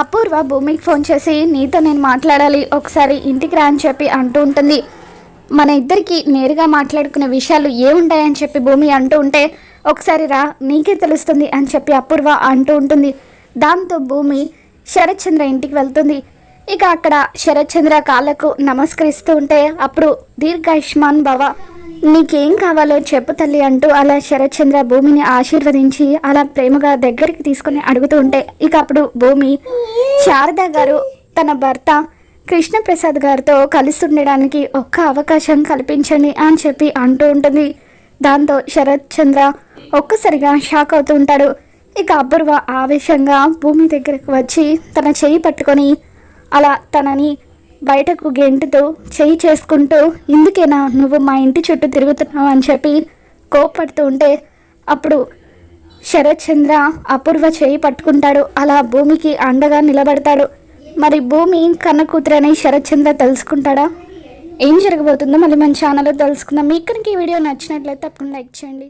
అపూర్వ భూమికి ఫోన్ చేసి నీతో నేను మాట్లాడాలి ఒకసారి ఇంటికి రా అని చెప్పి అంటూ ఉంటుంది. మన ఇద్దరికి నేరుగా మాట్లాడుకునే విషయాలు ఏముంటాయని చెప్పి భూమి అంటూ ఉంటే ఒకసారి రా నీకే తెలుస్తుంది అని చెప్పి అపూర్వ అంటూ ఉంటుంది. దాంతో భూమి శరత్చంద్ర ఇంటికి వెళ్తుంది. ఇక అక్కడ శరత్చంద్ర కాళ్ళకు నమస్కరిస్తూ ఉంటే అప్పుడు దీర్ఘాయుష్మాన్ భవ నీకేం కావాలో చెప్పు తల్లి అంటూ అలా శరత్చంద్ర భూమిని ఆశీర్వదించి అలా ప్రేమగా దగ్గరికి తీసుకుని అడుగుతూ ఉంటే ఇక అప్పుడు భూమి శారద గారు తన భర్త కృష్ణప్రసాద్ గారితో కలిసి ఉండడానికి ఒక్క అవకాశం కల్పించండి అని చెప్పి అంటూ ఉంటుంది. దాంతో శరత్ చంద్ర ఒక్కసారిగా షాక్ అవుతూ ఉంటాడు. ఇక అపూర్వ ఆవేశంగా భూమి దగ్గరకు వచ్చి తన చేయి పట్టుకొని అలా తనని బయటకు గెంటుతూ చెయ్యి చేసుకుంటూ ఇందుకేనా? నువ్వు మా ఇంటి చుట్టూ తిరుగుతున్నావు అని చెప్పి కోప్పడుతూ ఉంటే అప్పుడు శరత్ చంద్ర అపూర్వ చేయి పట్టుకుంటాడు. అలా భూమికి అండగా నిలబడతాడు. మరి భూమి కన్న కూతురని శరత్ చంద్ర తెలుసుకుంటాడా? ఏం జరగబోతుందో మళ్ళీ మన ఛానల్లో తెలుసుకుందాం. మీకు కనుక ఈ వీడియో నచ్చినట్లయితే తప్పకుండా లైక్ చేయండి.